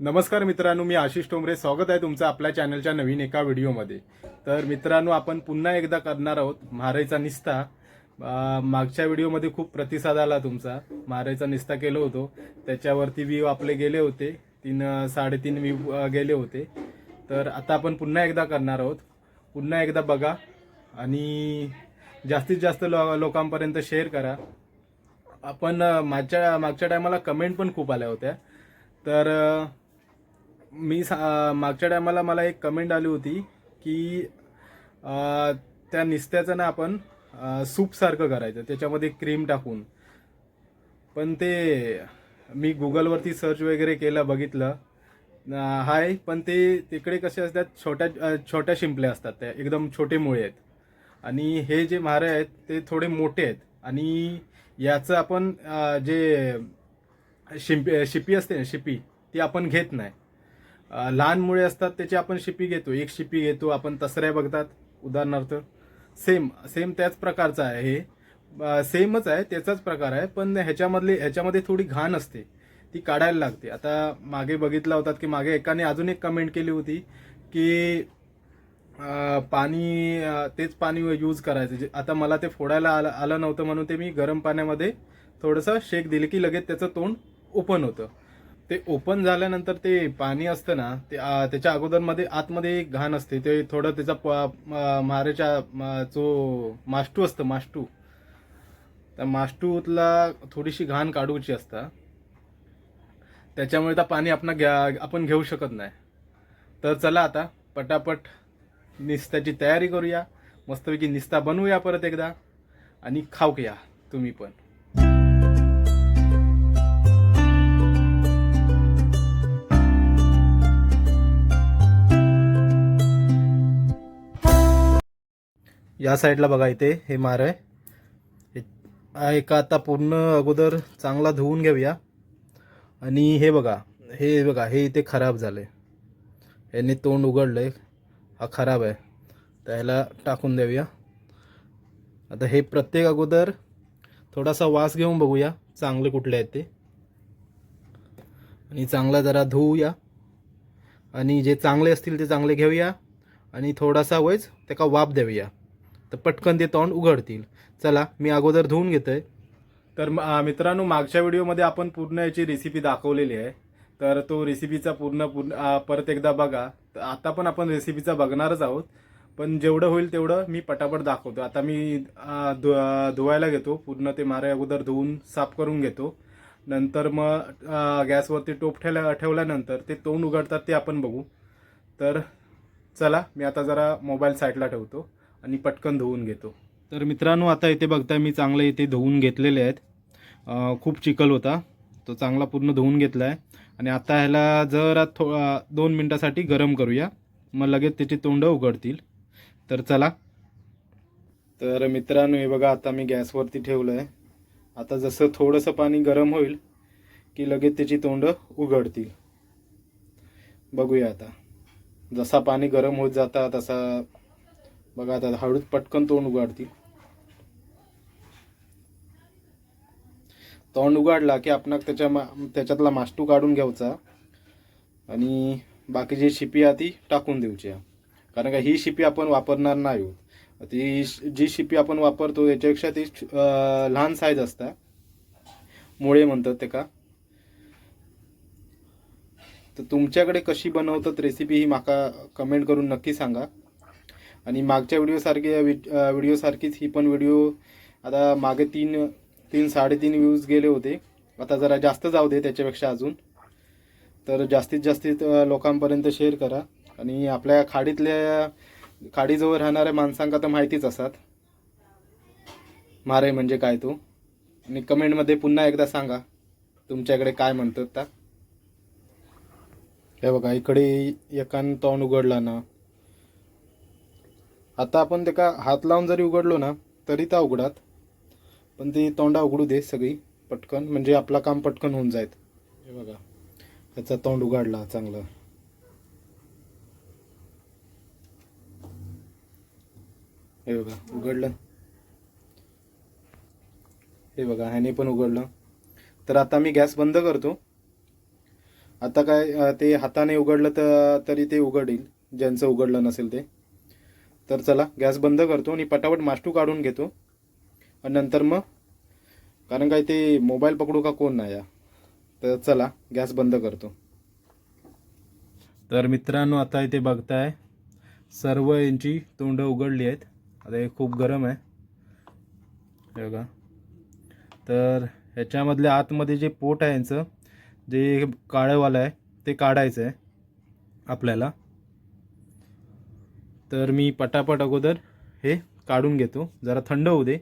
नमस्कार मित्रांनो मी आशिष टोमरे स्वागत आहे तुमचं आपल्या चॅनलच्या नवीन एका व्हिडिओमध्ये. तर मित्रांनो आपण पुन्हा एकदा करणार आहोत म्हारेचा निस्ता. मागच्या व्हिडिओमध्ये खूप प्रतिसाद आला तुमचा. म्हारेचा निस्ता केलो होतो. त्याच्यावरती व्ह्यू आपले गेले होते. तीन साडेतीन व्ह्यू गेले होते. तर आता आपण पुन्हा एकदा करणार आहोत. पुन्हा एकदा बघा आणि जास्तीत जास्त लो लोकांपर्यंत शेअर करा. आपण मागच्या मागच्या टायमाला कमेंट पण खूप आल्या होत्या. तर मी सा मागच्या टायमाला मला एक कमेंट आली होती की त्या निस्त्याचं ना आपण सूपसारखं करायचं त्याच्यामध्ये क्रीम टाकून. पण ते मी गुगलवरती सर्च वगैरे केलं बघितलं. हाय पण ते तिकडे कसे असतात छोट्या छोट्या शिंपल्या असतात त्या एकदम छोटे मुळे आहेत. आणि हे जे मारे आहेत ते थोडे मोठे आहेत. आणि याचं आपण जे शिंप शिपी असते ना शिपी ती आपण घेत नाही. लहान मुळे असतात त्याची आपण शिपी घेतो. एक शिपी घेतो आपण तसऱ्या बघतात उदाहरणार्थ सेम सेम त्याच प्रकारचं आहे हे. सेमच आहे त्याचाच प्रकार आहे पण ह्याच्यामधली ह्याच्यामध्ये थोडी घाण असते ती काढायला लागते. आता मागे बघितला होतात की मागे एकाने अजून एक कमेंट केली होती की पाणी तेच पाणी यूज करायचं. जे आता मला ते फोडायला आलं आलं नव्हतं म्हणून ते मी गरम पाण्यामध्ये थोडंसं शेक दिले की लगेच त्याचं तोंड ओपन होतं. ते ओपन झाल्यानंतर ते पाणी असतं ना ते त्याच्या त्याच्या अगोदरमध्ये आतमध्ये एक घाण असते. ते थोडं त्याचा प- मारेच्या जो मास्टू असतं मास्टू त्या मास्टूतला थोडीशी घाण काढूची असता. त्याच्यामुळे त्या पाणी आपण घ्या आपण घेऊ शकत नाही. तर चला आता पटापट निस्त्याची तयारी करूया. मस्तपैकी निस्ता बनवूया परत एकदा. आणि खाऊया तुम्ही पण. या साईडला बघा इथे हे मार आहे. हे- एका आता पूर्ण अगोदर चांगला धुवून घेऊया. आणि हे बघा हे बघा हे इथे खराब झाले. याने तोंड उघडलंय. हा खराब आहे. तर ह्याला टाकून देऊया. आता हे प्रत्येक अगोदर थोडासा वास घेऊन बघूया चांगले कुठले आहेत ते. आणि चांगला जरा धुवूया. आणि जे चांगले असतील ते चांगले घेऊया. आणि थोडासा वयच त्याका वाफ देऊया. तर पटकन ते तोंड उघडतील. चला मी अगोदर धुवून घेतोय. तर मित्रांनो मागच्या व्हिडिओमध्ये आपण पूर्ण याची रेसिपी दाखवलेली आहे. तर तो रेसिपीचा पूर्ण पूर्ण परत एकदा बघा. तर आता पण आपण रेसिपीचा बघणारच आहोत. पण जेवढं होईल तेवढं मी पटापट दाखवतो. आता मी धु धुवायला घेतो. पूर्ण ते मारे अगोदर धुवून साफ करून घेतो. नंतर मग गॅसवरती टोप ठेवल्या ठेवल्यानंतर ते तोंड उघडतात ते आपण बघू. तर चला मी आता जरा मोबाईल साईडला ठेवतो. आणि पटकन धुवून घेतो. तर मित्रांनो आता इथे बघताय मी चांगले इथे धुवून घेतलेले आहेत. खूप चिखल होता. तो चांगला पूर्ण धुवून घेतला आहे आणि आता ह्याला जरा थो दोन मिनटासाठी गरम करूया. मग लगेच त्याची तोंड उघडतील. तर चला. तर मित्रांनो हे बघा आता मी गॅसवरती ठेवलं आहे आता जसं थोडंसं पाणी गरम होईल की लगेच त्याची तोंड उघडतील. बघूया आता. जसा पाणी गरम होत जाता तसा बघा आता हळूच पटकन तोंड उघडतील. तोंड उघडला की आपण त्याच्या मा त्याच्यातला मास्टू काढून घ्यायचा आणि बाकीची शिपी आहे ती टाकून देऊची आहे. कारण का ही शिपी आपण वापरणार नाही आहोत ती जी शिपी आपण वापरतो याच्यापेक्षा ती लहान साईज असता. मुळे म्हणतात ते का? तर तुमच्याकडे कशी बनवतात रेसिपी ही माका कमेंट करून नक्की सांगा. आणि मागच्या व्हिडिओसारखी व्हिडिओसारखीच ही पण व्हिडिओ आता मागे तीन तीन साडेतीन व्ह्यूज गेले होते. आता जरा जास्त जाऊ दे त्याच्यापेक्षा अजून. तर जास्तीत जास्तीत लोकांपर्यंत शेअर करा. आणि आपल्या खाडीतल्या खाडीजवळ राहणाऱ्या माणसांका तर माहितीच असतात. मारे म्हणजे काय तो? आणि कमेंटमध्ये पुन्हा एकदा सांगा तुमच्याकडे काय म्हणतात त्या हे बघा इकडे एकान तोंड उघडला ना. आता आपण ते का हात लावून जरी उघडलो ना तरी त्या उघडात. पण ती तोंडा उघडू दे सगळी पटकन. म्हणजे आपला काम पटकन होऊन जायत. हे बघा. त्याचा तोंड उघडला चांगलं. हे बघा उघडलं. हे बघा ह्याने पण उघडलं. तर आता मी गॅस बंद करतो. आता काय ते हाताने उघडलं तर तरी ते उघडील. ज्यांचं उघडलं नसेल ते. तर चला गॅस बंद करतो आणि पटापट मास्टू काढून घेतो. आणि नंतर मग कारण काय ते मोबाईल पकडू का कोण नाही या. तर चला गॅस बंद करतो. तर मित्रांनो आता इथे बघताय सर्व यांची तोंड उघडली आहेत. आता हे खूप गरम आहे. हे बघा. तर ह्याच्यामधल्या आतमध्ये जे पोट आहे यांचं जे काळंवालं आहे ते काढायचं आहे आपल्याला. तर मी पटापट अगोदर हे काढून घेतो. जरा थंड होऊ दे.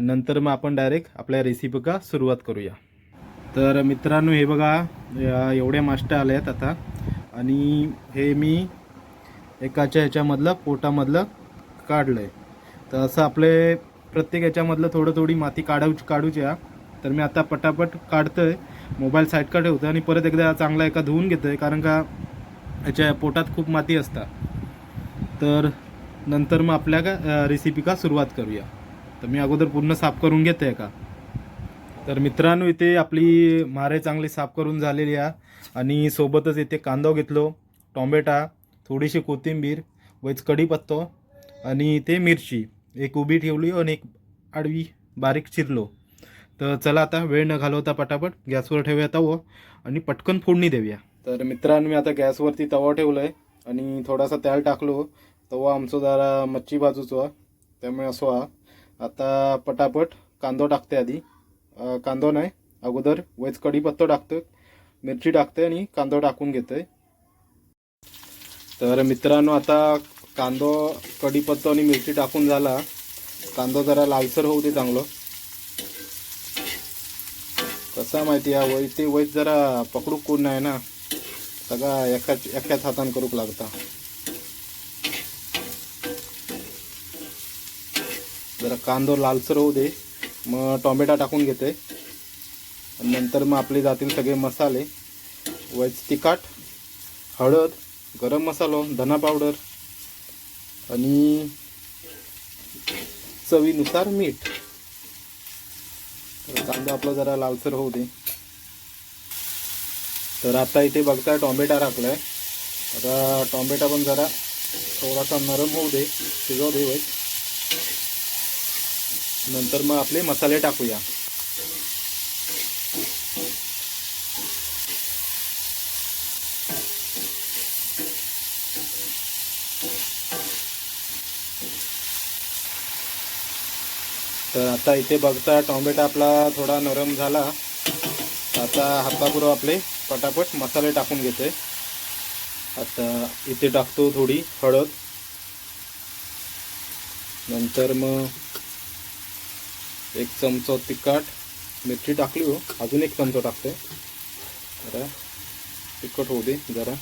नंतर मग आपण डायरेक्ट आपल्या रेसिपी का सुरुवात करूया. तर मित्रांनो हे बघा एवढ्या मास्टर आल्या आहेत आता. आणि हे मी एकाच्या ह्याच्यामधलं पोटामधलं काढलं आहे तर असं आपले प्रत्येक ह्याच्यामधलं थोडं थोडी माती काढू काढूच या. तर मी आता पटापट काढतो आहे मोबाईल साईडका ठेवतो आणि परत एकदा चांगला एका धुवून घेतो आहे कारण का ह्याच्या पोटात खूप माती असतात तर नंतर मग आपल्या का रेसिपी का सुरुवात करूया. तर मी अगोदर पूर्ण साफ करून घेते का? तर मित्रांनो इथे आपली मारे चांगली साफ करून झालेली आहे. आणि सोबतच इथे कांदा घेतलो टॉमॅटा थोडीशी कोथिंबीर वैच कढीपत्तो आणि इथे मिरची. एक उभी ठेवली आणि एक आडवी बारीक चिरलो. तर चला आता वेळ न घालवता पटापट गॅसवर ठेवूया तवं आणि पटकन फोडणी देऊया. तर मित्रांनो मी आता गॅसवरती तवा ठेवला आहे आणि थोडासा तेल टाकलो. तो आमचं जरा मच्छी बाजूचा त्यामुळे असो हा. आता पटापट कांदो टाकते आधी. कांदो नाही अगोदर वेज कढीपत्तो टाकतो मिरची टाकते आणि कांदो टाकून घेतोय. तर मित्रांनो आता कांदो कढीपत्तो आणि मिरची टाकून झाला. कांदो जरा लालसर होऊ दे चांगलं. कसा माहिती आहे वय ते वैच जरा पकडू कोण नाही ना. सगळा एकाच एकाच हातान करूक लागता. कांदो लालसर होऊ दे. मग टोमॅटो टाकून घेते. आणि नंतर मग आपले जातील सगळे मसाले. वज तिखट हळद गरम मसालो धना पावडर आणि चवीनुसार मीठ. तर कांदा आपला जरा लालसर होऊ दे. तर आता इथे बघताय टोमॅटो टाकलाय आता टोमॅटो पण जरा थोडासा नरम होऊ दे शिजवू दे वैच नंतर मग आपले मसाले टाकूया. तर आता इथे बघता टॉमॅटो आपला थोडा नरम झाला. आता हातापुरं आपले पटापट मसाले टाकून घेते आता इथे टाकतो थोडी हळद. नंतर मग एक चमचा तिखट मिरची टाकली हो. अजून एक चमचा टाकते. जरा तिखट होऊ दे जरा.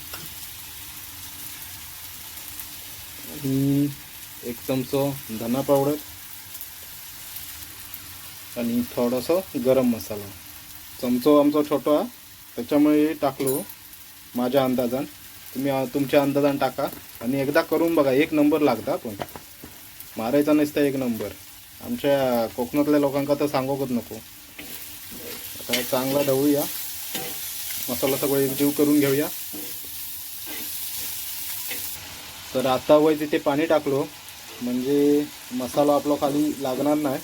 एक चमचो धना पावडर. आणि थोडंसं गरम मसाला. चमचो आमचा छोटा आहे, त्याच्यामुळे टाकलो हो. माझ्या अंदाजान. तुम्ही तुमच्या अंदाजान टाका. आणि एकदा करून बघा. एक नंबर लागता पण. मारायचा नसता एक नंबर. आमच्या कोकणातल्या लोकांका तर सांगूकच नको. आता चांगला ढवूया मसाला सगळं एकजीव करून घेऊया. तर आता वय तिथे पाणी टाकलो. म्हणजे मसाला आपला खाली लागणार नाही.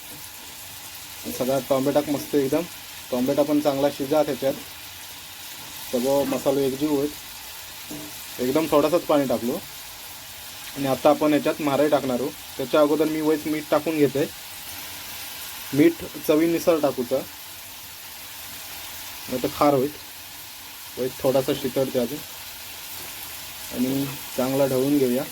सगळा टॉमॅटाक मस्त एकदम. टॉमॅटा पण चांगला शिजा त्याच्यात सगळं मसाला एकजीव होईल एकदम थोडासाच पाणी टाकलो. आणि आता आपण याच्यात मारही टाकणार आहोत. त्याच्या अगोदर मी वयच मीठ टाकून घेते मीठ चवीनुसार टाकूचा नाही तर. खार होईल. वैस थोडासा शितळते अजून. आणि चांगला ढवळून घेऊया.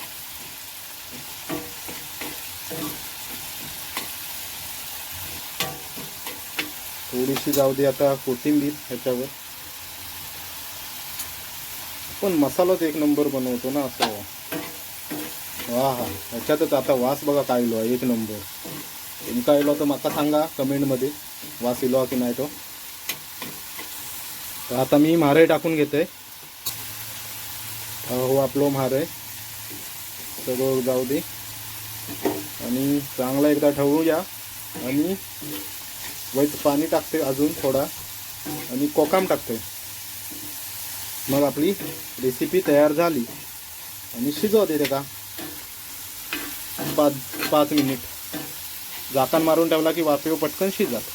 थोडीशी जाऊ दे आता कोथिंबीर ह्याच्यावर. पण मसालाच एक नंबर बनवतो ना असं. वा हा ह्याच्यातच आता वास बघा काय आहे. एक नंबर. तुमका इलो तो माका सांगा कमेंटमध्ये वास इलो की नाही तो. तर आता मी म्हारे टाकून घेते हो आपलो म्हारे सगळं जाऊ दे. आणि चांगला एकदा ठेवूया आणि वैत पाणी टाकते अजून थोडा. आणि कोकाम टाकते मग आपली रेसिपी तयार झाली. आणि शिजवते ते का पाच पाच मिनिट. झाकण मारून ठेवला की वाफेव पटकन शिजत.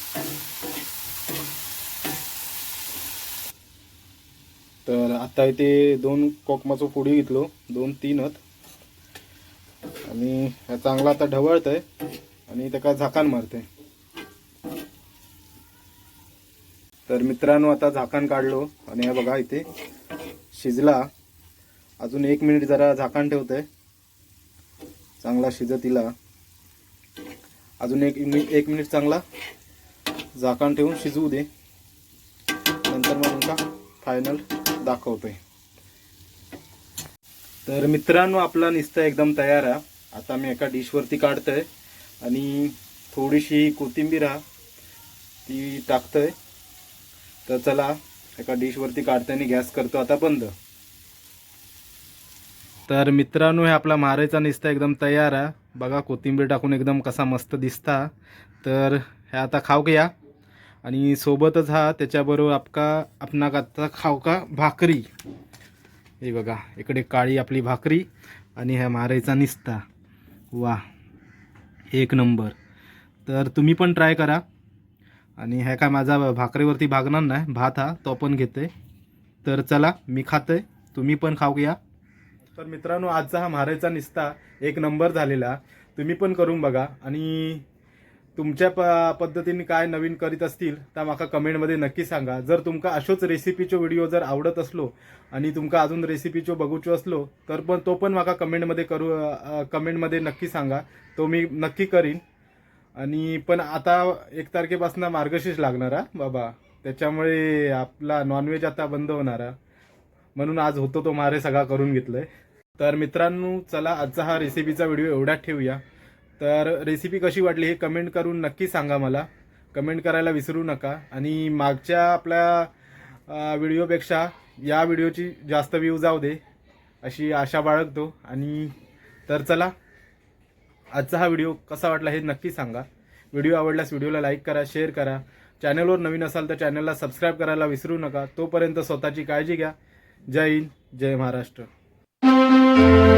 तर आता इथे दोन कोकमाचं फोडी घेतलो. दोन तीनच. आणि ह्या चांगला आता ढवळत आहे आणि त्याका झाकण मारते तर मित्रांनो आता झाकण काढलो. आणि हे बघा इथे शिजला. अजून एक मिनिट जरा झाकण ठेवतंय. चांगला शिजत तिला अजून एक मि- एक मिनिट चांगला. झाकण ठेवून शिजवू दे. नंतर मग तुमचा फायनल दाखवतोय. तर मित्रांनो आपला निस्ता एकदम तयार आहे. आता मी एका डिशवरती काढतोय. आणि थोडीशी कोथिंबीर हा ती टाकतोय. तर चला एका डिशवरती काढतोय आणि गॅस करतो आता बंद. तर मित्रांनो हे आपला मारायचा निस्ता एकदम तयार आहे. बघा कोथिंबीर टाकून एकदम कसा मस्त दिसता. तर हे आता खाऊ का या? आणि सोबतच हा त्याच्याबरोबर आपका आपणा आता खाऊ का? भाकरी. हे बघा इकडे काळी आपली भाकरी आणि ह्या मारायचा निस्ता. वा एक नंबर. तर तुम्ही पण ट्राय करा. आणि ह्या काय माझा भाकरीवरती भागणार नाही भात हा तो पण घेते. तर चला मी खाते तुम्ही पण खाऊ या? तर मित्रांनो आजचा हा मारायचा निस्ता एक नंबर झालेला. तुम्ही पण करून बघा. आणि तुमच्या प पद्धतीने काय नवीन करीत असतील तर माका कमेंटमध्ये नक्की सांगा. जर तुमका अशोच रेसिपीचो व्हिडिओ जर आवडत असलो आणि तुमका अजून रेसिपीचो बघूचो असलो तर पण तो पण माका कमेंटमध्ये करू कमेंटमध्ये नक्की सांगा. तो मी नक्की करीन. आणि पण आता एक तारखेपासून मार्गशीर्ष लागणार हा? बाबा. त्याच्यामुळे आपला नॉनव्हेज आता बंद होणार म्हणून आज होतो तो मारे सगळा करून घेतलं आहे तर मित्रांनो चला आजचा हा रेसिपीचा व्हिडिओ एवढ्यात ठेवूया. तर रेसिपी कशी वाटली हे कमेंट करून नक्की सांगा मला. कमेंट करायला विसरू नका. आणि मागच्या आपल्या व्हिडिओपेक्षा या व्हिडिओची जास्त व्ह्यू जाऊ दे अशी आशा बाळगतो. आणि तर चला आजचा हा व्हिडिओ कसा वाटला हे नक्की सांगा. व्हिडिओ आवडल्यास व्हिडिओला लाईक करा शेअर करा. चॅनलवर नवीन असाल तर चॅनलला सबस्क्राईब करायला विसरू नका. तोपर्यंत स्वतःची काळजी घ्या. जय हिंद जय महाराष्ट्र. Música